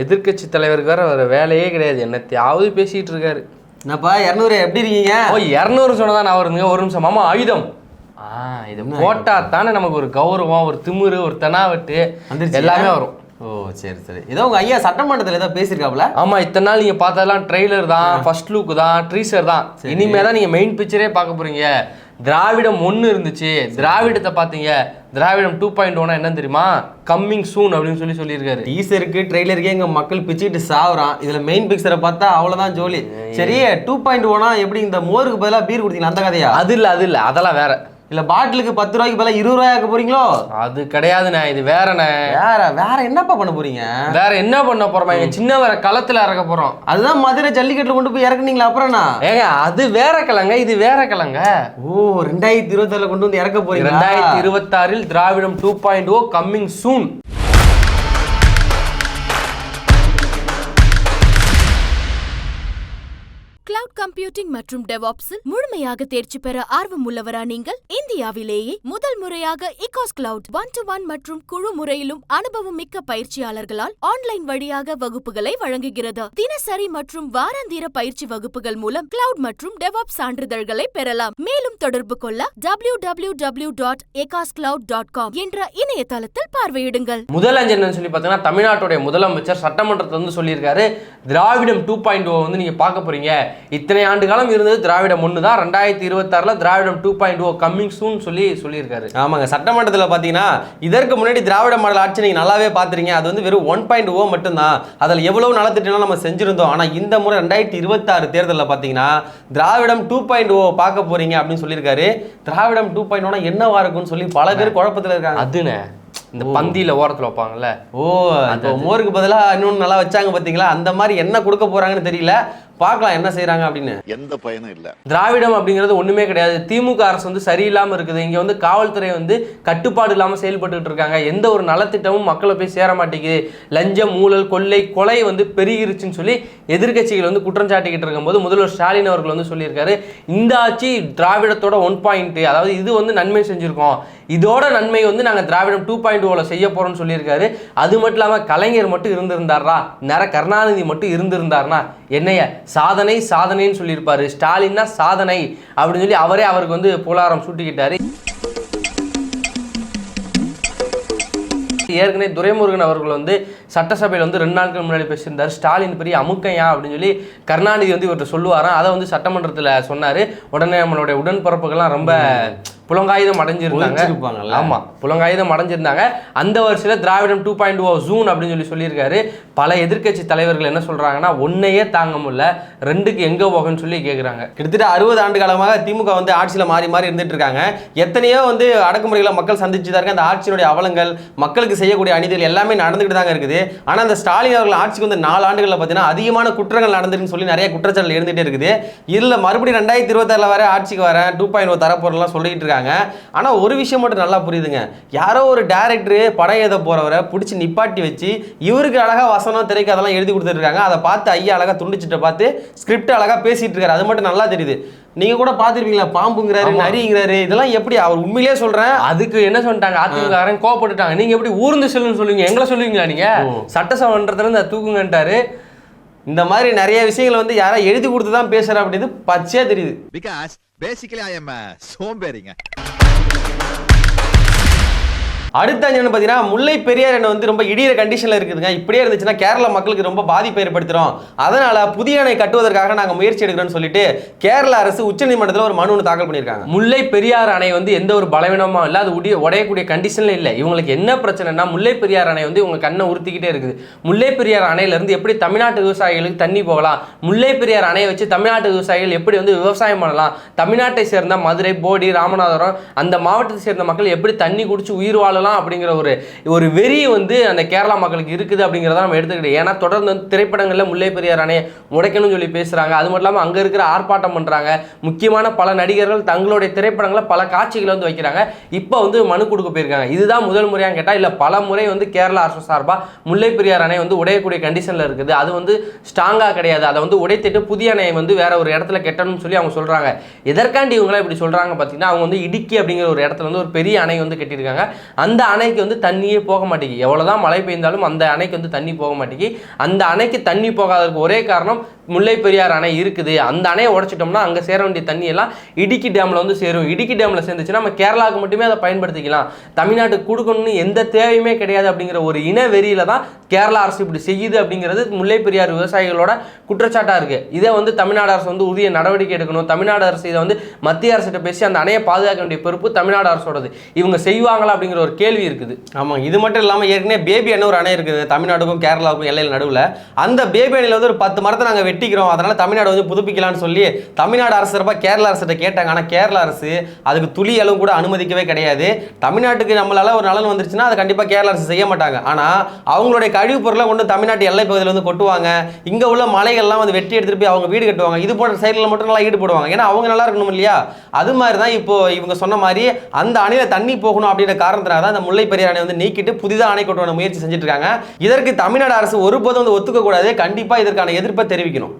எதிர்க்கட்சி தலைவருக்கு வேற வேற வேலையே கிடையாது. என்னத்தையாவது பேசிட்டு இருக்காரு. என்னப்பா இரநூறு எப்படி இருக்கீங்க? ஓ இரநூறு சொன்னதான் நான் வருங்க ஒரு நிமிஷம் மாமா ஆயுதம். ஆ இது போட்டா தானே நமக்கு ஒரு கௌரவம் ஒரு திமிரு ஒரு தெனாவட்டு? எல்லாமே வரும். ஓ சரி சரி. ஏதோ உங்க ஐயா சட்டமன்றத்தில் ஏதோ பேசியிருக்காப்ல ஆமா இத்தனை நாள் நீங்க பார்த்ததெல்லாம் ட்ரெய்லர் தான் ஃபர்ஸ்ட் லுக் தான் ட்ரீசர் தான். இனிமே தான் நீங்க மெயின் பிக்சரே பார்க்க போறீங்க. திராவிடம் ஒன்று இருந்துச்சு. திராவிடத்தை பார்த்தீங்க திராவிடம் டூ பாயிண்ட் ஒன்னா என்ன தெரியுமா? கம்மிங் சூன் அப்படின்னு சொல்லி சொல்லியிருக்காரு. டீசருக்கு ட்ரெய்லருக்கே எங்க மக்கள் பிச்சுக்கிட்டு சாவுறான். இதுல மெயின் பிக்சரை பார்த்தா அவ்வளவுதான் ஜோலி. சரி டூ பாயிண்ட் ஓனா எப்படி இந்த மோருக்கு பதிலா பீர் குடித்தீங்க அந்த கதையா? அது இல்ல அது இல்ல. அதெல்லாம் வேற. இல்ல பாட்டிலுக்கு பத்து ரூபாய்க்கு பதிலா இருபது ரூபாய் ஆக்க போறீங்களோ? அது கிடையாதுண்ணே இது வேறண்ணே வேற வேற என்னப்பா பண்ண போறீங்க? வேற என்ன பண்ண போறோம் எங்க சின்ன வேற களத்துல இறக்க போறோம். அதுதான் மதுரை ஜல்லிக்கட்டுல கொண்டு போய் இறக்குனீங்களா அப்புறம்னா ஏங்க அது வேற கிழங்க இது வேற கிழங்க ஓ ரெண்டாயிரத்தி இருபத்தி கொண்டு வந்து இறக்க போறீங்க ரெண்டாயிரத்தி இருபத்தாறில் Dravidam two point O coming soon cloud computing மற்றும் டெவாப்ஸில் முழுமையாக தேர்ச்சி பெற ஆர்வம் உள்ளவரா நீங்கள்? இந்தியாவிலேயே முதல் முறையாக Ekas cloud one to one மற்றும் குழு முறையிலும் அனுபவம் மிக்க பயிற்சியாளர்களால் ஆன்லைன் வழியாக வகுப்புகளை வழங்குகிறது. தினசரி மற்றும் வாராந்திர பயிற்சி வகுப்புகள் மூலம் கிளவுட் மற்றும் டெவாப் சான்றிதழ்களை பெறலாம். மேலும் தொடர்பு கொள்ள W W W dot Ekas cloud dot com என்ற இணையதளத்தில் பார்வையிடுங்கள். முதலஞ்சன் சொல்லி பார்த்தீங்கன்னா தமிழ்நாட்டுடைய முதலமைச்சர் சட்டமன்றத்தில் வந்து சொல்லியிருக்காரு. திராவிடம் டூ பாயிண்ட் ஓ வந்து நீங்க பார்க்க போறீங்க. இத்தனை ஆண்டு காலம் இருந்தது திராவிடம் ஒன்று தான் ரெண்டாயிரத்தி இருபத்தாறுல Dravidam two point O coming soon சொல்லி சொல்லியிருக்காரு. ஆமாங்க. சட்டமன்றத்தில் பார்த்தீங்கன்னா இதற்கு முன்னாடி திராவிட மாடல் ஆட்சி நீங்கள் நல்லாவே பார்த்துறீங்க அது வந்து வெறும் ஒன் பாயிண்ட் ஓ மட்டும்தான். அதில் எவ்வளவு நலத்திட்டம்லாம் நம்ம செஞ்சிருந்தோம். ஆனால் இந்த முறை ரெண்டாயிரத்தி இருபத்தாறு தேர்தலில் பார்த்தீங்கன்னா திராவிடம் டூ பாயிண்ட் ஓ பார்க்க போறீங்க அப்படின்னு சொல்லியிருக்காரு. திராவிடம் டூ பாயிண்ட் ஓனா என்னவா இருக்கும்னு சொல்லி பல பேர் குழப்பத்தில் இருக்காங்க. அதுண்ணே இந்த பந்தியில ஓரத்துல வைப்பாங்கல்ல. ஓ இப்போ மோருக்கு பதிலாக இன்னொன்று நல்லா வச்சாங்க பார்த்தீங்களா அந்த மாதிரி என்ன கொடுக்க போறாங்கன்னு தெரியல. பார்க்கலாம் என்ன செய்றாங்க அப்படின்னு. எந்த பயனும் இல்லை. திராவிடம் அப்படிங்கிறது ஒண்ணுமே கிடையாது. திமுக அரசு வந்து சரியில்லாம இருக்குது. இங்க வந்து காவல்துறை வந்து கட்டுப்பாடு இல்லாம செயல்பட்டுட்டு இருக்காங்க. எந்த ஒரு நலத்திட்டமும் மக்களை போய் சேர மாட்டேங்குது. லஞ்சம் ஊழல் கொள்ளை கொலை வந்து பெருகிருச்சுன்னு சொல்லி எதிர்க்கட்சிகள் வந்து குற்றம் சாட்டிக்கிட்டு இருக்கும்போது முதல்வர் ஸ்டாலின் அவர்கள் வந்து சொல்லியிருக்காரு. இந்த ஆட்சி திராவிடத்தோட ஒன் பாயிண்ட் அதாவது இது வந்து நன்மை செஞ்சிருக்கோம். இதோட நன்மை வந்து நாங்க திராவிடம் டூ பாயிண்ட் ஓல செய்ய போறோம்னு சொல்லியிருக்காரு. அது மட்டும் இல்லாம கலைஞர் மட்டும் இருந்திருந்தாரா நேர கருணாநிதி மட்டும் இருந்திருந்தாருனா? என்னைய சாதனை சாதனைன்னு சொல்லியிருப்பாரு. ஸ்டாலின்னா சாதனை அப்படின்னு சொல்லி அவரே அவருக்கு வந்து புலாரம் சூட்டிக்கிட்டாரு. ஏற்கனவே துரைமுருகன் அவர்கள் வந்து சட்டசபையில் வந்து ரெண்டு நாட்கள் முன்னாடி பேசியிருந்தார். ஸ்டாலின் பெரிய அமுக்கையா அப்படின்னு சொல்லி கருணாநிதி வந்து இவர்கிட்ட சொல்லுவாராம். அதை வந்து சட்டமன்றத்தில் சொன்னார். உடனே நம்மளுடைய உடன்பிறப்புகள்லாம் ரொம்ப புலங்காயுதம் அடைஞ்சிருந்தாங்க. ஒழிச்சிருப்பாங்கல்ல? ஆமா புலங்காயுதம் அடைஞ்சிருந்தாங்க. அந்த வருஷத்தில் திராவிடம் டூ பாயிண்ட் ஓ ஜூன் அப்படின்னு சொல்லி சொல்லியிருக்காரு. பல எதிர்க்கட்சி தலைவர்கள் என்ன சொல்றாங்கன்னா ஒன்னையே தாங்க முடியல ரெண்டுக்கு எங்க போகன்னு சொல்லி கேட்குறாங்க கிட்டத்தட்ட அறுபது ஆண்டு காலமாக திமுக வந்து ஆட்சியில் மாறி மாறி இருந்துட்டு இருக்காங்க. எத்தனையோ வந்து அடக்குமுறைகளை மக்கள் சந்திச்சு தான் அந்த ஆட்சியினுடைய அவலங்கள் மக்களுக்கு செய்யக்கூடிய அநீதிகள் எல்லாமே நடந்துகிட்டு தாங்க இருக்குது. ஆனால் அந்த ஸ்டாலின் அவர்கள் ஆட்சிக்கு வந்து நாலு ஆண்டுகளில் பார்த்தீங்கன்னா அதிகமான குற்றங்கள் நடந்துருக்குன்னு சொல்லி நிறைய குற்றச்சாட்டுகள் இருந்துகிட்டே இருக்குது. இதில் மறுபடியும் ரெண்டாயிரத்தி இருபத்தாறில் வர ஆட்சிக்கு வரேன் டூ பாயிண்ட் ஓ தரப்போறலாம் சொல்லிட்டு இருக்காங்க. ஆனால் ஒரு விஷயம் மட்டும் நல்லா புரியுதுங்க. யாரோ ஒரு டேரக்டர் படம் எழுத போறவரை பிடிச்சி நிப்பாட்டி வச்சு இவருக்கு அழகா வசனம் திரைக்கு அதெல்லாம் எழுதி கொடுத்துருக்காங்க. அதை பார்த்து ஐயா அழகா துண்டிச்சிட்ட பார்த்து ஸ்கிரிப்ட் அழகா பேசிட்டு இருக்காரு. அது மட்டும் நல்லா தெரியுது. நீங்க கூட பார்த்திருப்பீங்களா? பாம்புங்கிறாரு. நரிங்கிறாரு. இதெல்லாம் எப்படி? அவர் உண்மையிலேயே சொல்றேன். அதுக்கு என்ன சொல்லிட்டாங்க? அதிமுககாரன் கோவப்பட்டுட்டாங்க. நீங்க எப்படி ஊர்ந்து செல்லுன்னு சொல்லுவீங்க? எங்களை சொல்லுவீங்களா நீங்க? சட்டசபைன்றதுல இருந்து தூக்குங்கன்ட்டாரு. இந்த மாதிரி நிறைய விஷயங்களை வந்து யாரா எழுதி கொடுத்து தான் பேசுற அப்படின்னு பச்சையா தெரியுது. பிகாஸ் பேசிக்கலி ஐ எம் சோம்பேறிங்க. அடுத்த அஞ்சு பார்த்தீங்கன்னா முல்லை பெரியார் அணை வந்து ரொம்ப இடியிற கண்டிஷனில் இருக்குதுங்க. இப்படியே இருந்துச்சுன்னா கேரள மக்களுக்கு ரொம்ப பாதிப்பு ஏற்படுத்துறோம் அதனால புதிய அணை கட்டுவதற்காக நாங்கள் முயற்சி எடுக்கிறோம்னு சொல்லிட்டு கேரள அரசு உச்சநீதிமன்றத்தில் ஒரு மனு ஒன்று தாக்கல் பண்ணியிருக்காங்க. முல்லை பெரியார் அணை வந்து எந்த ஒரு பலவீனமும் இல்லை அது உடைய உடையக்கூடிய கண்டிஷன்ல இல்லை. இவங்களுக்கு என்ன பிரச்சனைனா முல்லை பெரியார் அணை வந்து இவங்க கண்ணை உறுத்திக்கிட்டே இருக்குது. முல்லை பெரியார் அணையில இருந்து எப்படி தமிழ்நாட்டு விவசாயிகளுக்கு தண்ணி போகலாம்? முல்லை பெரியார் அணையை வச்சு தமிழ்நாட்டு விவசாயிகள் எப்படி வந்து விவசாயம் பண்ணலாம்? தமிழ்நாட்டை சேர்ந்த மதுரை போடி ராமநாதபுரம் அந்த மாவட்டத்தை சேர்ந்த மக்கள் எப்படி தண்ணி குடிச்சு உயிர் வாழலாம் அப்படிங்கிற ஒரு ஒரு வெறி வந்து அந்த கேரளா மக்களுக்கு இருக்குது அப்படிங்கிறத நம்ம எடுத்துக்கிட்டு ஏன்னா தொடர்ந்து வந்து திரைப்படங்களில் முல்லை பெரியார் அணையை உடைக்கணும்னு சொல்லி பேசுறாங்க. அது மட்டும் இல்லாமல் அங்கே இருக்கிற ஆர்ப்பாட்டம் பண்றாங்க. முக்கியமான பல நடிகர்கள் தங்களுடைய திரைப்படங்களை பல காட்சிகளை வந்து வைக்கிறாங்க. இப்போ வந்து மனு கொடுக்க போயிருக்காங்க. இதுதான் முதல் முறையாக கேட்டால் இல்லை பல முறை வந்து கேரளா அரசு சார்பாக முல்லை பெரியார் அணை வந்து உடையக்கூடிய கண்டிஷனில் இருக்குது. அது வந்து ஸ்ட்ராங்காக கிடையாது. அதை வந்து உடைத்திட்டு புதிய அணையை வந்து வேற ஒரு இடத்துல கெட்டணும்னு சொல்லி அவங்க சொல்றாங்க. எதற்காண்டி இவங்களாம் இப்படி சொல்றாங்க பார்த்தீங்கன்னா அவங்க வந்து இடுக்கி அப்படிங்கிற ஒரு இடத்துல வந்து ஒரு பெரிய அணை வந்து கட்டியிருக்காங்க. அந்த அந்த அணைக்கு வந்து தண்ணியே போக மாட்டேங்குது எவ்வளவுதான் மழை பெய்ந்தாலும் அந்த அணைக்கு வந்து தண்ணி போக மாட்டேங்குது அந்த அணைக்கு தண்ணி போகாததுக்கு ஒரே காரணம் முல்லை பெரியார் அணை இருக்குது. அந்த அணையை உடைச்சிட்டோம்னா அங்கே சேர வேண்டிய தண்ணி எல்லாம் இடுக்கி டேமில் வந்து சேரும். இடுக்கி டேமில் சேர்ந்துச்சுன்னா நம்ம கேரளாவுக்கு மட்டுமே அதை பயன்படுத்திக்கலாம். தமிழ்நாட்டுக்கு கொடுக்கணும்னு எந்த தேவையுமே கிடையாது அப்படிங்கிற ஒரு இன வெறியில தான் கேரளா அரசு இப்படி செய்யுது அப்படிங்கிறது முல்லை பெரியார் விவசாயிகளோட குற்றச்சாட்டாக இருக்குது இதை வந்து தமிழ்நாடு அரசு வந்து உரிய நடவடிக்கை எடுக்கணும். தமிழ்நாடு அரசு இதை வந்து மத்திய அரசிட்ட பேசி அந்த அணையை பாதுகாக்க வேண்டிய பொறுப்பு தமிழ்நாடு அரசோடது. இவங்க செய்வாங்களா அப்படிங்கிற ஒரு கேள்வி இருக்குது. ஆமாம் இது மட்டும் இல்லாமல் ஏற்கனவே பேபி அணை ஒரு அணை இருக்குது. தமிழ்நாடுக்கும் கேரளாவுக்கும் எல்லையில் நடுவில். அந்த பேபி அணையில் வந்து ஒரு பத்து மரத்தை நாங்கள் வெட்டிக்கிறோம். அதனால் தமிழ்நாடு வந்து புதுப்பிக்கலாம்னு சொல்லி தமிழ்நாடு அரசு சார்பா கேரளா அரசிட்ட கேட்டாங்க. ஆனால் கேரளா அரசு அதுக்கு துளி அளவு கூட அனுமதிக்கவே கிடையாது. தமிழ்நாட்டுக்கு நம்மளால ஒரு நலன் வந்துருச்சுன்னா அதை கண்டிப்பாக கேரளா அரசு செய்ய மாட்டாங்க. ஆனால் அவங்களுடைய கழிவுப் பொருளை கொண்டு தமிழ்நாட்டு எல்லை பகுதியில் வந்து கொட்டுவாங்க. இங்கே உள்ள மலைகள்லாம் வந்து வெட்டி எடுத்துட்டு போய் அவங்க வீடு கட்டுவாங்க. இது போன்ற சைடில் மட்டும் நல்லா ஈடுபடுவாங்க ஏன்னா அவங்க நல்லா இருக்கணும் இல்லையா? அது மாதிரி தான் இப்போ இவங்க சொன்ன மாதிரி அந்த அணையில தண்ணி போகணும் அப்படின்ற காரணத்தினால தான் இந்த முல்லை பெரியார் அணை வந்து நீக்கிட்டு புதிதாக அணை கொண்டு முயற்சி செஞ்சுட்டு இருக்காங்க. இதற்கு தமிழ்நாடு அரசு ஒருபோதும் வந்து ஒத்துக்க கூடாது கண்டிப்பா இதற்கான எதிர்ப்பை தெரிவிக்கணும்.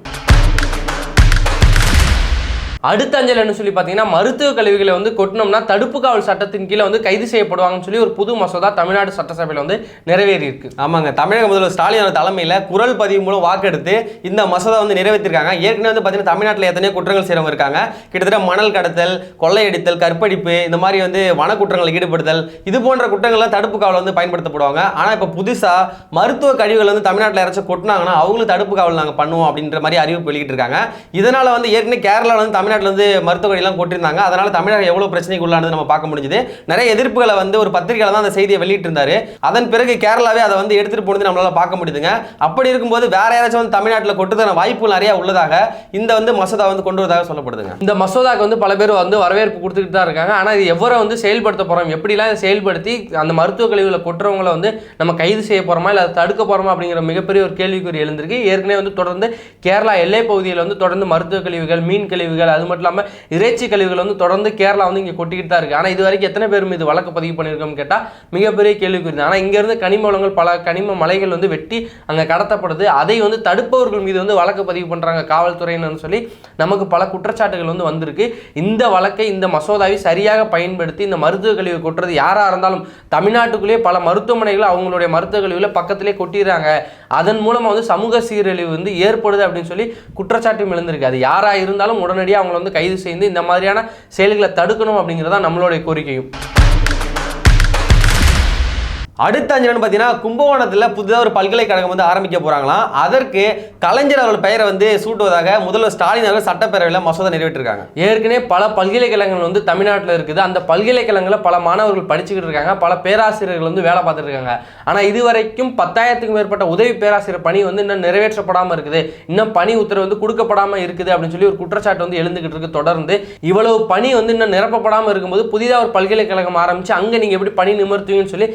அடுத்த அஞ்சல் என்ன சொல்லி பார்த்தீங்கன்னா மருத்துவ கழிவுகளை வந்து கொட்டினோம்னா தடுப்பு காவல் சட்டத்தின் கீழே வந்து கைது செய்யப்படுவாங்கன்னு சொல்லி ஒரு புது மசோதா தமிழ்நாடு சட்டசபையில் வந்து நிறைவேறி இருக்கு. ஆமாங்க. தமிழக முதல்வர் ஸ்டாலின் தலைமையில் குரல் பதிவு மூலம் வாக்கெடுத்து இந்த மசோதா வந்து நிறைவேற்றிருக்காங்க. ஏற்கனவே வந்து பார்த்தீங்கன்னா தமிழ்நாட்டில் எத்தனையோ குற்றங்கள் செய்கிறவங்க இருக்காங்க. கிட்டத்தட்ட மணல் கடத்தல் கொள்ளையடித்தல் கற்பழிப்பு இந்த மாதிரி வந்து வன குற்றங்களில் ஈடுபடுதல் இது போன்ற குற்றங்கள்லாம் தடுப்பு காவல் வந்து பயன்படுத்தப்படுவாங்க. ஆனால் இப்போ புதுசாக மருத்துவ கழிவுகள் வந்து தமிழ்நாட்டில் யாராச்சும் கொட்டினாங்கன்னா அவங்களும் தடுப்பு காவல் நாங்கள் பண்ணுவோம் அப்படின்ற மாதிரி அறிவிப்பு வெளியிட்டு இருக்காங்க இதனால் வந்து ஏற்கனவே கேரளாவில் வந்து தமிழ் வந்து மருத்துவ கொட்டிருந்தாங்க அதனால் தமிழகம் எவ்வளோ பிரச்சனைக்கு உள்ளானது நம்ம பார்க்க முடிஞ்சுது. நிறைய எதிர்ப்புகளை வந்து ஒரு பத்திரிகையில் தான் அந்த செய்தியை வெளியிட்டிருந்தாரு. அதன் பிறகு கேரளாவே அதை வந்து எடுத்துகிட்டு போனது நம்மளால் பார்க்க முடியுதுங்க. அப்படி இருக்கும்போது வேற யாராச்சும் வந்து தமிழ்நாட்டில் கொட்டுதான வாய்ப்புகள் நிறைய உள்ளதாக இந்த வந்து மசோதா வந்து கொண்டு வரதாக சொல்லப்படுதுங்க. இந்த மசோதாக்கு வந்து பல பேர் வந்து வரவேற்பு கொடுத்துக்கிட்டு தான் இருக்காங்க. ஆனால் இது எவ்வளோ வந்து செயல்படுத்த போகிறோம் எப்படிலாம் இதை செயல்படுத்தி அந்த மருத்துவ கழிவுகளை கொட்டுறவங்களை வந்து நம்ம கைது செய்ய போகிறோமா இல்லை அதை தடுக்க போகிறோமா அப்படிங்கிற மிகப்பெரிய ஒரு கேள்விக்குறி எழுந்திருக்கு. ஏற்கனவே வந்து தொடர்ந்து கேரளா எல்லை பகுதியில் வந்து தொடர்ந்து மருத்துவ கழிவுகள் மீன் கழிவுகள் அது மட்டும் இல்லாமல் இறைச்சி கழிவுகள் வந்து தொடர்ந்து கேரளா வந்து இங்கே கொட்டிக்கிட்டு தான் இருக்குது ஆனால் இது வரைக்கும் எத்தனை பேர் மீது வழக்கு பதிவு பண்ணியிருக்கோம்னு கேட்டால் மிகப்பெரிய கேள்விக்குறி தான். ஆனால் இங்கேருந்து கனிம வளங்கள் பல கனிம மலைகள் வந்து வெட்டி அங்கே கடத்தப்படுது. அதை வந்து தடுப்பவர்கள் மீது வந்து வழக்கு பதிவு பண்ணுறாங்க காவல்துறையினர்னு சொல்லி நமக்கு பல குற்றச்சாட்டுகள் வந்து வந்திருக்கு. இந்த வழக்கை இந்த மசோதாவை சரியாக பயன்படுத்தி இந்த மருத்துவ கழிவு கொட்டுறது யாராக இருந்தாலும் தமிழ்நாட்டுக்குள்ளேயே பல மருத்துவமனைகள் அவங்களுடைய மருத்துவ கழிவுல பக்கத்திலே கொட்டிடுறாங்க. அதன் மூலமாக வந்து சமூக சீரழிவு வந்து ஏற்படுது அப்படின்னு சொல்லி குற்றச்சாட்டும் எழுந்திருக்கு. அது யாராக இருந்தாலும் உடனடியாக அவங்களை வந்து கைது செய்து இந்த மாதிரியான செயல்களை தடுக்கணும் அப்படிங்கிறதான் நம்மளுடைய கோரிக்கையும். அடுத்த அஞ்சு பார்த்தீங்கன்னா கும்பகோணத்தில் புதிதாக ஒரு பல்கலைக்கழகம் வந்து ஆரம்பிக்க போகிறாங்களாம் அதற்கு கலைஞர் அவர்கள் பெயரை வந்து சூட்டுவதாக முதல்வர் ஸ்டாலின் அவர்கள் சட்டப்பேரவையில் மசோதா நிறைவேற்றிருக்காங்க. ஏற்கனவே பல பல்கலைக்கழகங்கள் வந்து தமிழ்நாட்டில் இருக்குது. அந்த பல்கலைக்கழகங்களில் பல மாணவர்கள் படிச்சுக்கிட்டு இருக்காங்க. பல பேராசிரியர்கள் வந்து வேலை பார்த்துட்டு இருக்காங்க. ஆனால் இதுவரைக்கும் பத்தாயிரத்துக்கும் மேற்பட்ட உதவி பேராசிரியர் பணி வந்து இன்னும் நிறைவேற்றப்படாமல் இருக்குது. இன்னும் பணி உத்தரவு வந்து கொடுக்கப்படாமல் இருக்குது அப்படின்னு சொல்லி ஒரு குற்றச்சாட்டு வந்து எழுந்துக்கிட்டு இருக்கு தொடர்ந்து. இவ்வளவு பணி வந்து இன்னும் நிரப்பப்படாமல் இருக்கும்போது புதிதாக ஒரு பல்கலைக்கழகம் ஆரம்பிச்சு அங்கே நீங்கள் எப்படி பணி நிமர்த்துவீங்கன்னு சொல்லி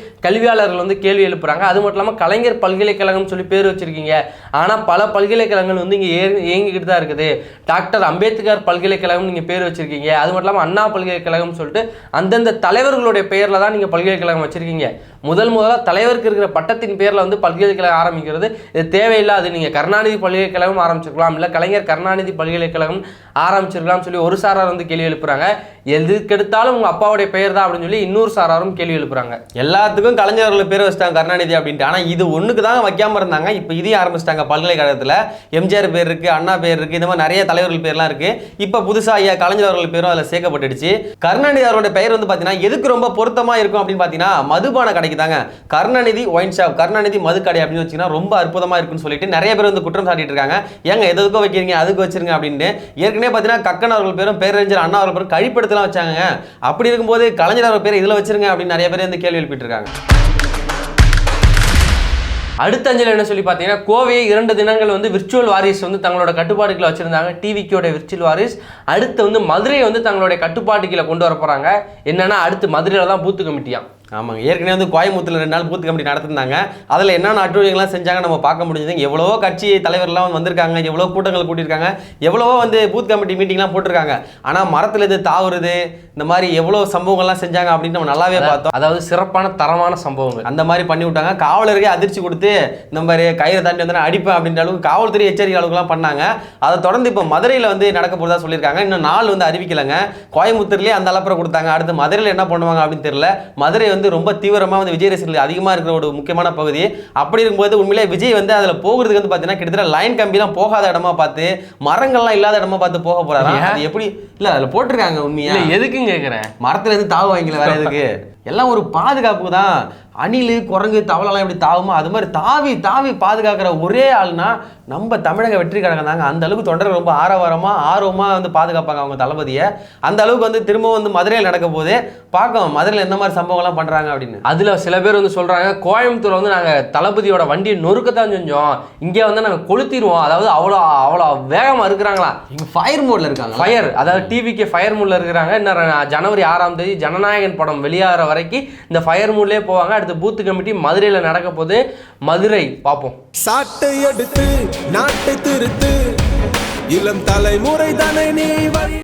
கல்வியாளர்கள் வந்து கேள்வி எழுப்புறாங்க. அது மட்டும் இல்லாமல் கலைஞர் பல்கலைக்கழகம்னு சொல்லி பேர் வச்சுருக்கீங்க. ஆனால் பல பல்கலைக்கழகங்கள் வந்து இங்கே இயங்கிக்கிட்டு தான் இருக்குது. டாக்டர் அம்பேத்கர் பல்கலைக்கழகம் நீங்கள் பேர் வச்சுருக்கீங்க. அது மட்டும் இல்லாமல் அண்ணா பல்கலைக்கழகம்னு சொல்லிட்டு அந்தந்த தலைவர்களுடைய பெயரில் தான் நீங்கள் பல்கலைக்கழகம் வச்சுருக்கீங்க. முதல் முதலாக தலைவருக்கு இருக்கிற பட்டத்தின் பேரில் வந்து பல்கலைக்கழகம் ஆரம்பிக்கிறது. இது தேவையில்லாது. நீங்கள் கருணாநிதி பல்கலைக்கழகம் ஆரம்பிச்சிருக்கலாம். இல்லை கலைஞர் கருணாநிதி பல்கலைக்கழகம் ஆரம்பிச்சிருக்கலாம் சொல்லி ஒரு சாரார் வந்து கேள்வி எழுப்புறாங்க. எதுக்கெடுத்தாலும் உங்கள் அப்பாவுடைய பெயர் தான் அப்படின்னு சொல்லி இன்னொரு சாராரும் கேள்வி எழுப்புறாங்க. எல்லாத்துக்கும் கலைஞர் அவர்கள் பேர் வச்சிட்டாங்க கருணாநிதி அப்படின்ட்டு. ஆனால் இது ஒன்றுக்கு தான் வைக்காம இருந்தாங்க. இப்போ இதையும் ஆரம்பிச்சிட்டாங்க பல்கலைக்கழகத்தில். எம்ஜிஆர் பேர் இருக்கு அண்ணா பேர் இருக்கு இந்த மாதிரி நிறைய தலைவர்கள் பேர்லாம் இருக்கு. இப்போ புதுசாக ஐயா கலைஞர் அவர்கள் பேரும் அதில் சேர்க்கப்பட்டுடுச்சு. கருணாநிதி அவருடைய பெயர் வந்து பார்த்தீங்கன்னா எதுக்கு ரொம்ப பொருத்தமாக இருக்கும் அப்படின்னு பார்த்தீங்கன்னா மதுபான கடைக்கு தாங்க. கருணாநிதி ஒயின் ஷாப் கருணாநிதி மதுக்கடை அப்படின்னு வச்சீங்கன்னா ரொம்ப அற்புதமாக இருக்குன்னு சொல்லிட்டு நிறைய பேர் வந்து குற்றம் சாட்டிட்டு இருக்காங்க. ஏங்க எதுக்கோ வைக்கிறீங்க அதுக்கு வச்சிருங்க அப்படின்ட்டு. ஏற்கனவே பார்த்தீங்கன்னா கக்கன் அவர்கள் பேரும் பேரறிஞர் அண்ணா அவர்கள் பேரும் கழிப்படுத்தலாம் வச்சாங்க அப்படி இருக்கும்போது கலைஞர் அவர் பேர் இதில் வச்சிருங்க அப்படின்னு நிறைய பேர் வந்து கேள்வி எழுப்பிட்டு இருக்காங்க. அடுத்த அஞ்சல் என்ன சொல்லி பார்த்தீங்கன்னா கோவையை இரண்டு தினங்கள் வந்து விர்ச்சுவல் வாரிஸ் வந்து தங்களோட கட்டுப்பாடுகளை வச்சிருந்தாங்க. டிவிக்கோட விர்ச்சுவல் வாரிஸ் அடுத்து வந்து மதுரையை வந்து தங்களுடைய கட்டுப்பாட்டுகளை கொண்டு வர போகிறாங்க என்னென்னா அடுத்து மதுரையில் தான் பூத்து கமிட்டியாம் ஆமாங்க. ஏற்கனவே வந்து கோயம்புத்தூர்ல ரெண்டு நாள் பூத் கமிட்டி நடத்திருந்தாங்க. அதில் என்னென்ன அட்டுவலிகள்லாம் செஞ்சாங்க நம்ம பார்க்க முடிஞ்சது. எவ்வளவோ கட்சி தலைவர்லாம் வந்து வந்திருக்காங்க. எவ்வளோ கூட்டங்கள் கூட்டியிருக்காங்க. எவ்வளவோ வந்து பூத் கமிட்டி மீட்டிங்லாம் போட்டிருக்காங்க. ஆனால் மரத்தில் இது தாவுறது இந்த மாதிரி எவ்வளோ சம்பவங்கள்லாம் செஞ்சாங்க அப்படின்னு நம்ம நல்லாவே பார்த்தோம். அதாவது சிறப்பான தரமான சம்பவங்கள். அந்த மாதிரி பண்ணி விட்டாங்க. காவலருக்கே அதிர்ச்சி கொடுத்து இந்த மாதிரி கயிறை தாண்டி வந்து அடிப்பேன் அப்படின்ற அளவுக்கு காவல்துறை எச்சரிக்கை அளவுக்குலாம் பண்ணாங்க. அதை தொடர்ந்து இப்போ மதுரையில் வந்து நடக்க போகிறதா சொல்லியிருக்காங்க. இன்னும் நாள் வந்து அறிவிக்கலைங்க. கோயம்புத்தூர்லேயே அந்த அளப்புறம் கொடுத்தாங்க. அடுத்து மதுரையில் என்ன பண்ணுவாங்க அப்படின்னு தெரியல. மதுரை வந்து ரொம்ப தீவிரமாக வந்து விஜய் ரசிகர்கள் அதிகமாக இருக்கிற ஒரு முக்கியமான பகுதி. அப்படி இருக்கும்போது உண்மையிலே விஜய் வந்து அதில் போகிறதுக்கு வந்து பார்த்தீங்கன்னா கிட்டத்தட்ட லைன் கம்பிலாம் போகாத இடமா பார்த்து மரங்கள்லாம் இல்லாத இடமா பார்த்து போக? அது எப்படி? இல்லை அதில் போட்டிருக்காங்க உண்மையா? இல்ல எதுக்குன்னு கேக்குறேன்? மரத்துல இருந்து தாவு வாங்கல வேற எதுக்கு? எல்லாம் ஒரு பாதுகாப்பு தான் அணில் குரங்கு தவளெல்லாம் எப்படி தாவுமோ அது மாதிரி தாவி தாவி பாதுகாக்கிற ஒரே ஆள்னா நம்ம தமிழக வெற்றி கழகம் தாங்க. அந்த அளவுக்கு தொண்டர்கள் ரொம்ப ஆரவாரமா ஆர்வமா வந்து பாதுகாப்பாங்க அவங்க தளபதியை. அந்த அளவுக்கு வந்து திரும்பவும் வந்து மதுரையில் நடக்க போது பார்க்கலாம் மதுரையில் எந்த மாதிரி சம்பவங்கள்லாம் பண்றாங்க அப்படின்னு. அதுல சில பேர் வந்து சொல்றாங்க கோயம்புத்தூர்ல வந்து நாங்க தளபதியோட வண்டியை நொறுக்கத்தான் செஞ்சோம். இங்க வந்து நாங்க கொளுத்திடுவோம். அதாவது அவ்வளோ அவ்வளோ வேகமா இருக்கிறாங்களா? இங்க ஃபயர் மோட்ல இருக்காங்க ஃபயர் அதாவது டிவிக்கு ஃபயர் மூட்ல இருக்கிறாங்க. இன்னும் ஜனவரி ஆறாம் தேதி ஜனநாயகன் படம் வெளியாகிற வரைக்கும் இந்த ஃபயர் மூட்லயே போவாங்க. அடுத்து பூத்து கமிட்டி மதுரையில நடக்க போது மதுரை பார்ப்போம் சாட்டை எடுத்து நாட்டை திருத்து. இளம் தலைமுறை தானே நீ